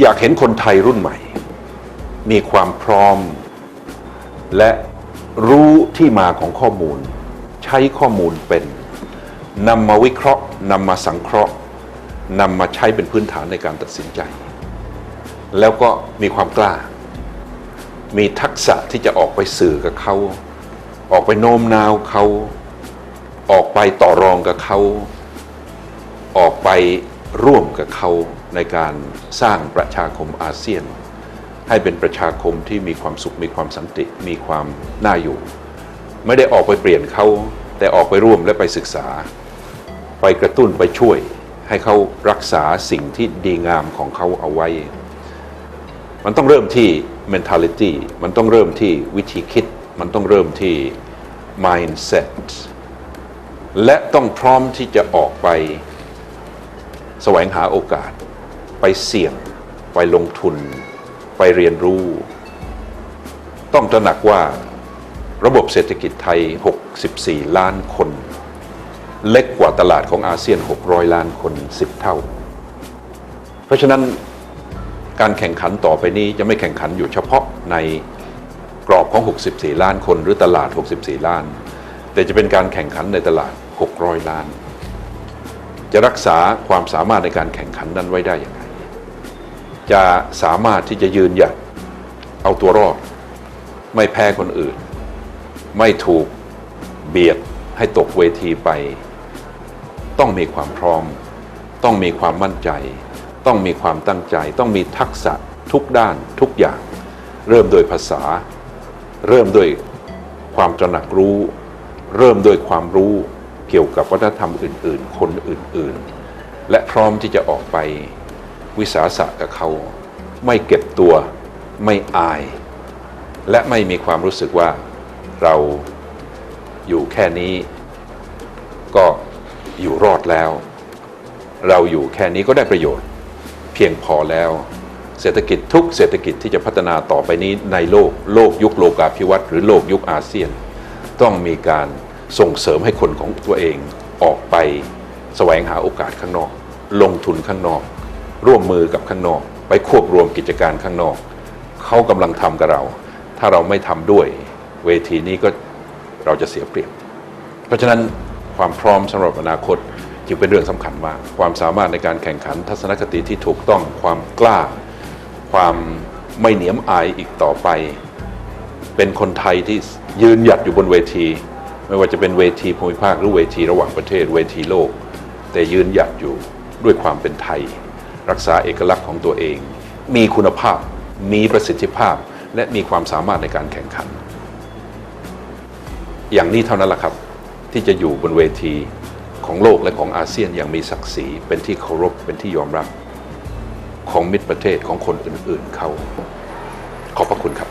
อยากเห็นคนไทยรุ่นใหม่ มีความพร้อม และรู้ที่มาของข้อมูล ใช้ข้อมูลเป็นนำมาวิเคราะห์นำมาสังเคราะห์นำมาใช้เป็นพื้นฐานในการตัดสินใจ แล้วก็มีความกล้า มีทักษะที่จะออกไปสื่อกับเขา ออกไปโน้มน้าวเขา ออกไปต่อรองกับเขา ออกไปร่วมกับเขา ในการสร้างประชาคมอาเซียน ให้เป็นประชาคมที่มีความสุขมีความสันติมีความน่าอยู่ ไม่ได้ออกไปเปลี่ยนเขาแต่ออกไปร่วมและไปศึกษา ไปกระตุ้นไปช่วย ให้เขารักษาสิ่งที่ดีงามของเขาเอาไว้ มันต้องเริ่มที่ mentality มันต้องเริ่มที่วิธีคิด มันต้องเริ่มที่ mindset และต้องพร้อมที่จะออกไป แสวงหาโอกาส ไปเสี่ยง ไปลงทุน ไปเรียนรู้ ต้องตระหนักว่าระบบเศรษฐกิจไทย 64 ล้านคน เล็กกว่าตลาดของอาเซียน 600 ล้านคน 10 เท่า เพราะฉะนั้นการแข่งขันต่อไปนี้จะไม่แข่งขันอยู่เฉพาะในกรอบของ 64 ล้านคน หรือตลาด 64 ล้าน แต่จะเป็นการแข่งขันในตลาด 600 ล้าน จะรักษาความสามารถในการแข่งขันนั้นไว้ได้อย่างไร จะสามารถที่จะยืนหยัดเอาตัวรอด ไม่แพ้คนอื่น ไม่ถูกเบียดให้ตกเวทีไป ต้องมีความพร้อม ต้องมีความมั่นใจ ต้องมีความตั้งใจ ต้องมีทักษะทุกด้านทุกอย่าง เริ่มโดยภาษา เริ่มด้วยความตระหนักรู้ เริ่มด้วยความรู้เกี่ยวกับวัฒนธรรมอื่น ๆ คนอื่น ๆ และพร้อมที่จะออกไป วิสาสะกับเขา ไม่เก็บตัวไม่อาย และไม่มีความรู้สึกว่าเราอยู่แค่นี้ ก็อยู่รอดแล้ว เราอยู่แค่นี้ก็ได้ประโยชน์ เพียงพอแล้ว เศรษฐกิจทุกเศรษฐกิจที่จะพัฒนาต่อไปนี้ในโลกโลกยุคโลกาภิวัตน์หรือโลกยุคอาเซียน ต้องมีการส่งเสริมให้คนของตัวเองออกไปแสวงหาโอกาสข้างนอก ลงทุนข้างนอก ร่วมมือกับข้างนอก ไปควบรวมกิจการข้างนอก เขากำลังทำกับเรา ถ้าเราไม่ทำด้วยเวทีนี้ก็เราจะเสียเปรียบ เพราะฉะนั้นความพร้อมสำหรับอนาคตจึงเป็นเรื่องสำคัญมาก ความสามารถในการแข่งขันทัศนคติที่ถูกต้องความกล้า ความไม่เหนียมอายอีกต่อไป เป็นคนไทยที่ยืนหยัดอยู่บนเวที ไม่ว่าจะเป็นเวทีภูมิภาคหรือเวทีระหว่างประเทศเวทีโลก แต่ยืนหยัดอยู่ด้วยความเป็นไทย รักษาเอกลักษณ์ของตัวเอง มีคุณภาพ มีประสิทธิภาพ และมีความสามารถในการแข่งขัน อย่างนี้เท่านั้นแหละครับ ที่จะอยู่บนเวทีของโลกและของอาเซียนอย่างมีศักดิ์ศรีเป็นที่เคารพเป็นที่ยอมรับของมิตรประเทศของคนอื่นๆเขาขอบพระคุณครับ